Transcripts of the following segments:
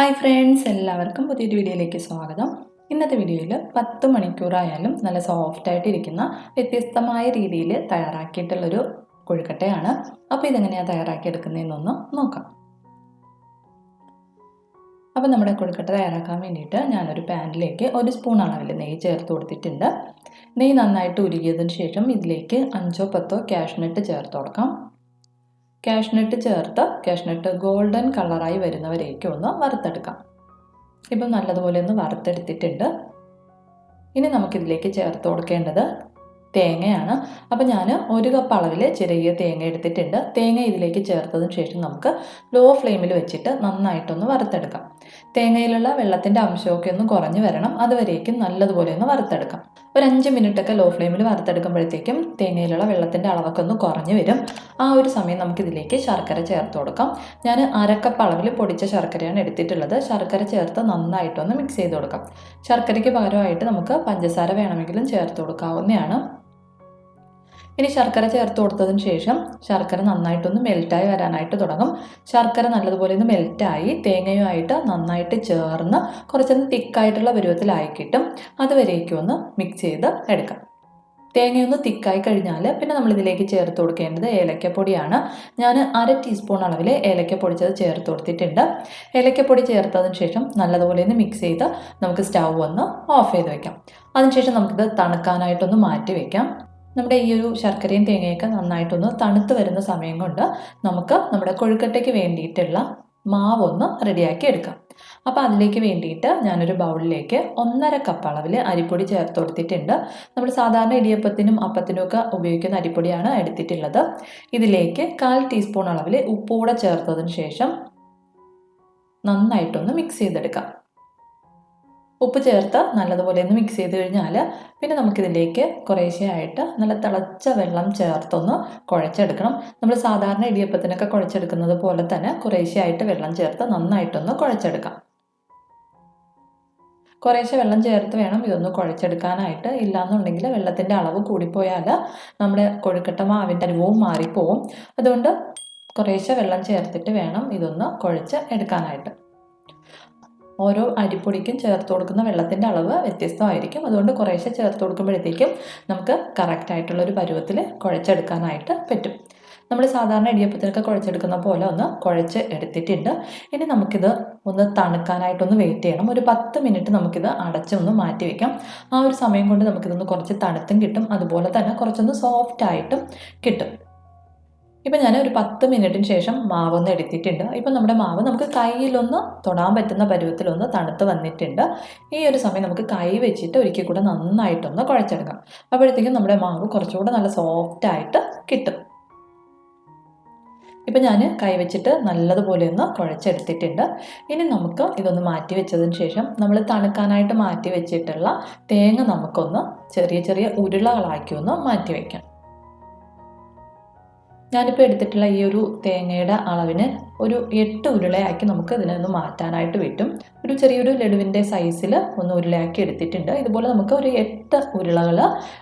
Hi friends എല്ലാവർക്കും പുതിയൊരു വീഡിയോയിലേക്ക് സ്വാഗതം. ഇന്നത്തെ വീഡിയോയിൽ പത്ത് മണിക്കൂറായാലും നല്ല സോഫ്റ്റ് ആയിട്ട് ഇരിക്കുന്ന വ്യത്യസ്തമായ രീതിയിൽ തയ്യാറാക്കിയിട്ടുള്ളൊരു കൊഴുക്കട്ടയാണ്. അപ്പോൾ ഇതെങ്ങനെയാണ് തയ്യാറാക്കിയെടുക്കുന്നതെന്നൊന്ന് നോക്കാം. അപ്പോൾ നമ്മുടെ കൊഴുക്കട്ട തയ്യാറാക്കാൻ വേണ്ടിയിട്ട് ഞാനൊരു പാനിലേക്ക് ഒരു സ്പൂൺ അളവിൽ നെയ്യ് ചേർത്ത് കൊടുത്തിട്ടുണ്ട്. നെയ്യ് നന്നായിട്ട് ഉരുകിയതിന് ശേഷം ഇതിലേക്ക് അഞ്ചോ പത്തോ കാഷ്നട്ട് ചേർത്ത് കൊടുക്കാം. കാഷ്നട്ട് ചേർത്ത് കാഷ്നട്ട് ഗോൾഡൻ കളറായി വരുന്നവരേക്കും ഒന്ന് വറുത്തെടുക്കാം. ഇപ്പം നല്ലതുപോലെ ഒന്ന് വറുത്തെടുത്തിട്ടുണ്ട്. ഇനി നമുക്കിതിലേക്ക് ചേർത്ത് കൊടുക്കേണ്ടത് തേങ്ങയാണ്. അപ്പോൾ ഞാൻ ഒരു കപ്പ് അളവിൽ ചെറിയ തേങ്ങ എടുത്തിട്ടുണ്ട്. തേങ്ങ ഇതിലേക്ക് ചേർത്തതിന് ശേഷം നമുക്ക് ലോ ഫ്ലെയിമിൽ വെച്ചിട്ട് നന്നായിട്ടൊന്ന് വറുത്തെടുക്കാം. തേങ്ങയിലുള്ള വെള്ളത്തിന്റെ അംശമൊക്കെ ഒന്ന് കുറഞ്ഞു വരണം. അതുവരേക്കും നല്ലതുപോലെ ഒന്ന് വറുത്തെടുക്കാം. ഒരു അഞ്ച് മിനിറ്റൊക്കെ ലോ ഫ്ലെയിമിൽ വറുത്തെടുക്കുമ്പോഴത്തേക്കും തേങ്ങയിലുള്ള വെള്ളത്തിന്റെ അളവൊക്കെ ഒന്ന് കുറഞ്ഞു വരും. ആ ഒരു സമയം നമുക്കിതിലേക്ക് ശർക്കര ചേർത്ത് കൊടുക്കാം. ഞാൻ അരക്കപ്പ് അളവിൽ പൊടിച്ച ശർക്കരയാണ് എടുത്തിട്ടുള്ളത്. ശർക്കര ചേർത്ത് നന്നായിട്ടൊന്ന് മിക്സ് ചെയ്ത് കൊടുക്കാം. ശർക്കരയ്ക്ക് പകരമായിട്ട് നമുക്ക് പഞ്ചസാര വേണമെങ്കിലും ചേർത്ത് കൊടുക്കാവുന്നതാണ്. ഇനി ശർക്കര ചേർത്ത് കൊടുത്തതിന് ശേഷം ശർക്കര നന്നായിട്ടൊന്ന് മെൽറ്റായി വരാനായിട്ട് തുടങ്ങും. ശർക്കര നല്ലതുപോലെ ഒന്ന് മെൽറ്റായി തേങ്ങയുമായിട്ട് നന്നായിട്ട് ചേർന്ന് കുറച്ചൊന്ന് തിക്കായിട്ടുള്ള പരുവത്തിലായി കിട്ടും. അതുവരേക്കും ഒന്ന് മിക്സ് ചെയ്ത് എടുക്കാം. തേങ്ങയൊന്ന് തിക്കായി കഴിഞ്ഞാൽ പിന്നെ നമ്മൾ ഇതിലേക്ക് ചേർത്ത് കൊടുക്കേണ്ടത് ഏലക്കപ്പൊടിയാണ്. ഞാൻ അര ടീസ്പൂൺ അളവിൽ ഏലക്ക പൊടിച്ചത് ചേർത്ത് കൊടുത്തിട്ടുണ്ട്. ഏലക്കപ്പൊടി ചേർത്തതിന് ശേഷം നല്ലതുപോലെ ഒന്ന് മിക്സ് ചെയ്ത് നമുക്ക് സ്റ്റൗ ഒന്ന് ഓഫ് ചെയ്ത് വയ്ക്കാം അതിനുശേഷം നമുക്കിത് തണുക്കാനായിട്ടൊന്ന് മാറ്റി വെക്കാം. നമ്മുടെ ഈ ഒരു ശർക്കരയും തേങ്ങയൊക്കെ നന്നായിട്ടൊന്ന് തണുത്ത് വരുന്ന സമയം കൊണ്ട് നമുക്ക് നമ്മുടെ കൊഴുക്കട്ടയ്ക്ക് വേണ്ടിയിട്ടുള്ള മാവൊന്ന് റെഡിയാക്കി എടുക്കാം. അപ്പോൾ അതിലേക്ക് വേണ്ടിയിട്ട് ഞാനൊരു ബൗളിലേക്ക് ഒന്നര കപ്പ് അളവിൽ അരിപ്പൊടി ചേർത്ത് കൊടുത്തിട്ടുണ്ട്. നമ്മൾ സാധാരണ ഇടിയപ്പത്തിനും അപ്പത്തിനും ഒക്കെ ഉപയോഗിക്കുന്ന അരിപ്പൊടിയാണ് എടുത്തിട്ടുള്ളത്. ഇതിലേക്ക് കാൽ ടീസ്പൂൺ അളവിൽ ഉപ്പുകൂടെ ചേർത്തതിന് ശേഷം നന്നായിട്ടൊന്ന് മിക്സ് ചെയ്തെടുക്കാം. ഉപ്പ് ചേർത്ത് നല്ലതുപോലെ ഒന്ന് മിക്സ് ചെയ്ത് കഴിഞ്ഞാൽ പിന്നെ നമുക്കിതിലേക്ക് കുറേശ്ശെയായിട്ട് നല്ല തിളച്ച വെള്ളം ചേർത്തൊന്ന് കുഴച്ചെടുക്കണം. നമ്മൾ സാധാരണ ഇടിയപ്പത്തിനൊക്കെ കുഴച്ചെടുക്കുന്നത് പോലെ തന്നെ കുറേശ്ശെയായിട്ട് വെള്ളം ചേർത്ത് നന്നായിട്ടൊന്ന് കുഴച്ചെടുക്കാം. കുറേശ്ശെ വെള്ളം ചേർത്ത് വേണം ഇതൊന്ന് കുഴച്ചെടുക്കാനായിട്ട്. ഇല്ലാന്നുണ്ടെങ്കിൽ വെള്ളത്തിന്റെ അളവ് കൂടിപ്പോയാൽ നമ്മുടെ കൊഴുക്കട്ട മാവിന്റെ അനുഭവം മാറിപ്പോവും. അതുകൊണ്ട് കുറേശ്ശെ വെള്ളം ചേർത്തിട്ട് വേണം ഇതൊന്ന് കുഴച്ച് എടുക്കാനായിട്ട്. ഓരോ അരിപ്പൊടിക്കും ചേർത്ത് കൊടുക്കുന്ന വെള്ളത്തിന്റെ അളവ് വ്യത്യസ്തമായിരിക്കും. അതുകൊണ്ട് കുറേശ്ശെ ചേർത്ത് കൊടുക്കുമ്പോഴത്തേക്കും നമുക്ക് കറക്റ്റായിട്ടുള്ളൊരു പരുവത്തിൽ കുഴച്ചെടുക്കാനായിട്ട് പറ്റും. നമ്മൾ സാധാരണ ഇടിയപ്പത്തിനൊക്കെ കുഴച്ചെടുക്കുന്ന പോലെ ഒന്ന് കുഴച്ച് എടുത്തിട്ടുണ്ട്. ഇനി നമുക്കിത് ഒന്ന് തണുക്കാനായിട്ടൊന്ന് വെയിറ്റ് ചെയ്യണം. ഒരു പത്ത് മിനിറ്റ് നമുക്കിത് അടച്ചൊന്ന് മാറ്റി വെക്കാം. ആ ഒരു സമയം കൊണ്ട് നമുക്കിതൊന്ന് കുറച്ച് തണുത്തും കിട്ടും. അതുപോലെ തന്നെ കുറച്ചൊന്ന് സോഫ്റ്റ് ആയിട്ടും കിട്ടും. ഇപ്പം ഞാൻ ഒരു പത്ത് മിനിറ്റിന് ശേഷം മാവ് ഒന്ന് എടുത്തിട്ടുണ്ട്. ഇപ്പം നമ്മുടെ മാവ് നമുക്ക് കയ്യിലൊന്ന് തൊടാൻ പറ്റുന്ന പരുവത്തിലൊന്ന് തണുത്ത് വന്നിട്ടുണ്ട്. ഈ ഒരു സമയം നമുക്ക് കൈ വെച്ചിട്ട് ഒരിക്കൽ കൂടെ നന്നായിട്ടൊന്ന് കുഴച്ചെടുക്കാം. അപ്പോഴത്തേക്കും നമ്മുടെ മാവ് കുറച്ചുകൂടെ നല്ല സോഫ്റ്റ് ആയിട്ട് കിട്ടും. ഇപ്പം ഞാൻ കൈ വെച്ചിട്ട് നല്ലതുപോലെ ഒന്ന് കുഴച്ചെടുത്തിട്ടുണ്ട്. ഇനി നമുക്ക് ഇതൊന്ന് മാറ്റി വെച്ചതിന് ശേഷം നമ്മൾ തണുക്കാനായിട്ട് മാറ്റി വെച്ചിട്ടുള്ള തേങ്ങ നമുക്കൊന്ന് ചെറിയ ചെറിയ ഉരുളകളാക്കി ഒന്ന് മാറ്റി വയ്ക്കാം ഞാനിപ്പോൾ എടുത്തിട്ടുള്ള ഈ ഒരു തേങ്ങയുടെ അളവിന് ഒരു എട്ട് ഉരുളയാക്കി നമുക്ക് ഇതിനെ ഒന്ന് മാറ്റാനായിട്ട് പറ്റും. ഒരു ചെറിയൊരു ലഡുവിന്റെ സൈസിൽ ഒന്ന് ഉരുളയാക്കി എടുത്തിട്ടുണ്ട്. ഇതുപോലെ നമുക്ക് ഒരു എട്ട് ഉരുളകൾ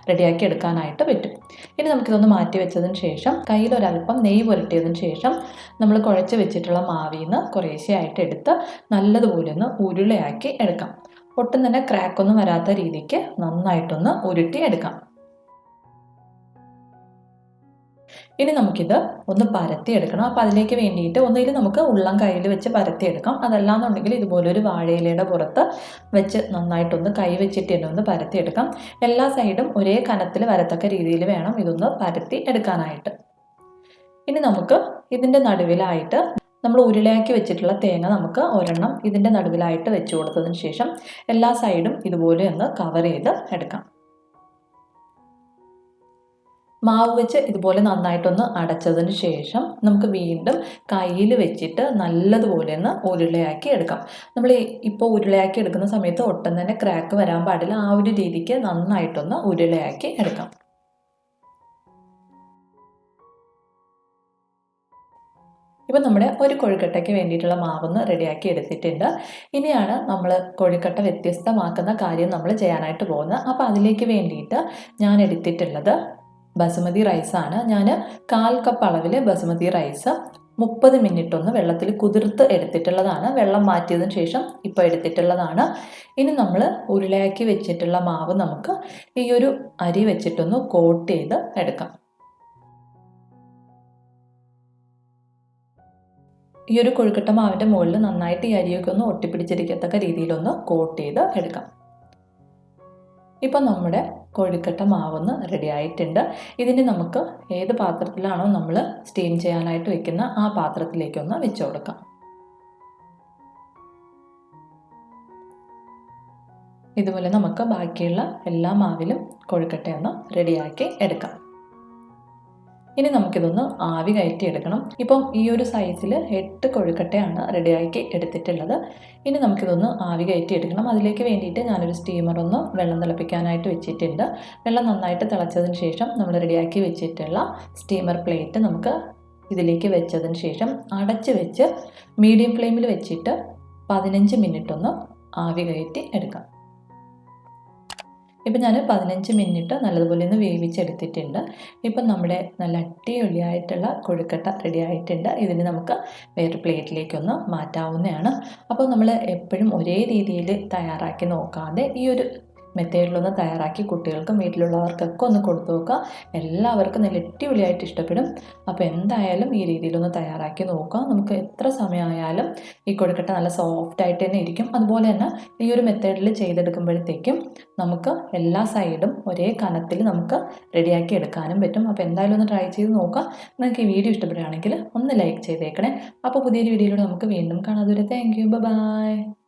റെഡിയാക്കി എടുക്കാനായിട്ട് പറ്റും. ഇനി നമുക്കിതൊന്ന് മാറ്റി വെച്ചതിന് ശേഷം കയ്യിലൊരല്പം നെയ്യ് പുരട്ടിയതിന് ശേഷം നമ്മൾ കുഴച്ച് വെച്ചിട്ടുള്ള മാവിൽ നിന്ന് കുറേശ്ശെയായിട്ട് എടുത്ത് നല്ലതുപോലെ ഒന്ന് ഉരുളയാക്കി എടുക്കാം. ഒട്ടും തന്നെ ക്രാക്കൊന്നും വരാത്ത രീതിക്ക് നന്നായിട്ടൊന്ന് ഉരുട്ടി എടുക്കാം. ഇനി നമുക്കിത് ഒന്ന് പരത്തി എടുക്കണം അപ്പോൾ അതിലേക്ക് വേണ്ടിയിട്ട് ഒന്നുകിൽ നമുക്ക് ഉള്ളം കയ്യിൽ വെച്ച് പരത്തി പരത്തിയെടുക്കാം. അതല്ലാന്നുണ്ടെങ്കിൽ ഇതുപോലൊരു വാഴയിലയുടെ പുറത്ത് വെച്ച് നന്നായിട്ടൊന്ന് കൈ വെച്ചിട്ട് തന്നെ ഒന്ന് പരത്തി എടുക്കാം എല്ലാ സൈഡും ഒരേ കനത്തിൽ വരത്തക്ക രീതിയിൽ വേണം ഇതൊന്ന് പരത്തി എടുക്കാനായിട്ട്. ഇനി നമുക്ക് ഇതിന്റെ നടുവിലായിട്ട് നമ്മൾ ഉരുളയാക്കി വെച്ചിട്ടുള്ള തേങ്ങ നമുക്ക് ഒരെണ്ണം ഇതിന്റെ നടുവിലായിട്ട് വെച്ച് കൊടുത്തതിന് ശേഷം എല്ലാ സൈഡും ഇതുപോലെ ഒന്ന് കവർ ചെയ്ത് എടുക്കാം. മാവ് വെച്ച് ഇതുപോലെ നന്നായിട്ടൊന്ന് അടച്ചതിന് ശേഷം നമുക്ക് വീണ്ടും കയ്യിൽ വെച്ചിട്ട് നല്ലതുപോലെ ഒന്ന് ഉരുളയാക്കി എടുക്കാം. നമ്മൾ ഇപ്പോൾ ഉരുളയാക്കി എടുക്കുന്ന സമയത്ത് ഒട്ടും തന്നെ ക്രാക്ക് വരാൻ പാടില്ല. ആ ഒരു രീതിക്ക് നന്നായിട്ടൊന്ന് ഉരുളയാക്കി എടുക്കാം. ഇപ്പം നമ്മുടെ ഒരു കൊഴുക്കട്ടയ്ക്ക് വേണ്ടിയിട്ടുള്ള മാവൊന്ന് റെഡിയാക്കി എടുത്തിട്ടുണ്ട്. ഇനിയാണ് നമ്മൾ കൊഴുക്കട്ട വ്യത്യസ്തമാക്കുന്ന കാര്യം നമ്മൾ ചെയ്യാനായിട്ട് പോകുന്നത്. അപ്പോൾ അതിലേക്ക് വേണ്ടിയിട്ട് ഞാൻ എടുത്തിട്ടുള്ളത് ബസുമതി റൈസാണ്. ഞാൻ കാൽ കപ്പ് അളവിൽ ബസുമതി റൈസ് മുപ്പത് മിനിറ്റ് ഒന്ന് വെള്ളത്തിൽ കുതിർത്ത് എടുത്തിട്ടുള്ളതാണ്. വെള്ളം മാറ്റിയതിന് ശേഷം ഇപ്പോൾ എടുത്തിട്ടുള്ളതാണ്. ഇനി നമ്മൾ ഉരുളയാക്കി വെച്ചിട്ടുള്ള മാവ് നമുക്ക് ഈ ഒരു അരി വെച്ചിട്ടൊന്ന് കോട്ട് ചെയ്ത് എടുക്കാം. ഈ ഒരു കൊഴുക്കട്ട മാവിന്റെ മുകളിൽ നന്നായിട്ട് ഈ അരിയൊക്കെ ഒന്ന് ഒട്ടിപ്പിടിച്ചിരിക്കത്തക്ക രീതിയിലൊന്ന് കോട്ട് ചെയ്ത് എടുക്കാം. ഇപ്പം നമ്മുടെ കോഴിക്കട്ട മാവൊന്ന് റെഡി ആയിട്ടുണ്ട്. ഇതിന് നമുക്ക് ഏത് പാത്രത്തിലാണോ നമ്മൾ സ്റ്റീം ചെയ്യാനായിട്ട് വെക്കുന്ന ആ പാത്രത്തിലേക്കൊന്ന് വെച്ചു കൊടുക്കാം. ഇതുപോലെ നമുക്ക് ബാക്കിയുള്ള എല്ലാ മാവിലും കോഴിക്കട്ടയൊന്ന് റെഡിയാക്കി എടുക്കാം. ഇനി നമുക്കിതൊന്ന് ആവി കയറ്റി എടുക്കണം. ഇപ്പം ഈ ഒരു സൈസിൽ എട്ട് കൊഴുക്കട്ടയാണ് റെഡിയാക്കി എടുത്തിട്ടുള്ളത്. ഇനി നമുക്കിതൊന്ന് ആവി കയറ്റി എടുക്കണം. അതിലേക്ക് വേണ്ടിയിട്ട് ഞാനൊരു സ്റ്റീമർ ഒന്ന് വെള്ളം തിളപ്പിക്കാനായിട്ട് വെച്ചിട്ടുണ്ട്. വെള്ളം നന്നായിട്ട് തിളച്ചതിന് ശേഷം നമ്മൾ റെഡിയാക്കി വെച്ചിട്ടുള്ള സ്റ്റീമർ പ്ലേറ്റ് നമുക്ക് ഇതിലേക്ക് വെച്ചതിന് ശേഷം അടച്ച് വെച്ച് മീഡിയം ഫ്ലെയിമിൽ വെച്ചിട്ട് പതിനഞ്ച് മിനിറ്റ് ഒന്ന് ആവി കയറ്റി എടുക്കാം. ഇപ്പം ഞാൻ പതിനഞ്ച് മിനിറ്റ് നല്ലതുപോലെ ഒന്ന് വേവിച്ചെടുത്തിട്ടുണ്ട്. ഇപ്പം നമ്മുടെ നല്ല അടിപൊളിയായിട്ടുള്ള കൊഴുക്കട്ട റെഡി ആയിട്ടുണ്ട്. ഇതിന് നമുക്ക് വേറെ പ്ലേറ്റിലേക്കൊന്ന് മാറ്റാവുന്നതാണ്. അപ്പോൾ നമ്മൾ എപ്പോഴും ഒരേ രീതിയിൽ തയ്യാറാക്കി നോക്കാതെ ഈ ഒരു മെത്തേഡിലൊന്ന് തയ്യാറാക്കി കുട്ടികൾക്കും വീട്ടിലുള്ളവർക്കൊക്കെ ഒന്ന് കൊടുത്തു നോക്കുക. എല്ലാവർക്കും നല്ല അടിപൊളിയായിട്ട് ഇഷ്ടപ്പെടും. അപ്പോൾ എന്തായാലും ഈ രീതിയിലൊന്ന് തയ്യാറാക്കി നോക്കുക. നമുക്ക് എത്ര സമയമായാലും ഈ കൊഴുക്കട്ട നല്ല സോഫ്റ്റ് ആയിട്ട് തന്നെ ഇരിക്കും. അതുപോലെ തന്നെ ഈ ഒരു മെത്തേഡിൽ ചെയ്തെടുക്കുമ്പോഴത്തേക്കും നമുക്ക് എല്ലാ സൈഡും ഒരേ കനത്തിൽ നമുക്ക് റെഡിയാക്കി എടുക്കാനും പറ്റും. അപ്പോൾ എന്തായാലും ഒന്ന് ട്രൈ ചെയ്ത് നോക്കുക. നിങ്ങൾക്ക് ഈ വീഡിയോ ഇഷ്ടപ്പെടുകയാണെങ്കിൽ ഒന്ന് ലൈക്ക് ചെയ്തേക്കണേ. അപ്പോൾ പുതിയൊരു വീഡിയോയിലൂടെ നമുക്ക് വീണ്ടും കാണാം. അതുവരെ താങ്ക് യു ബൈ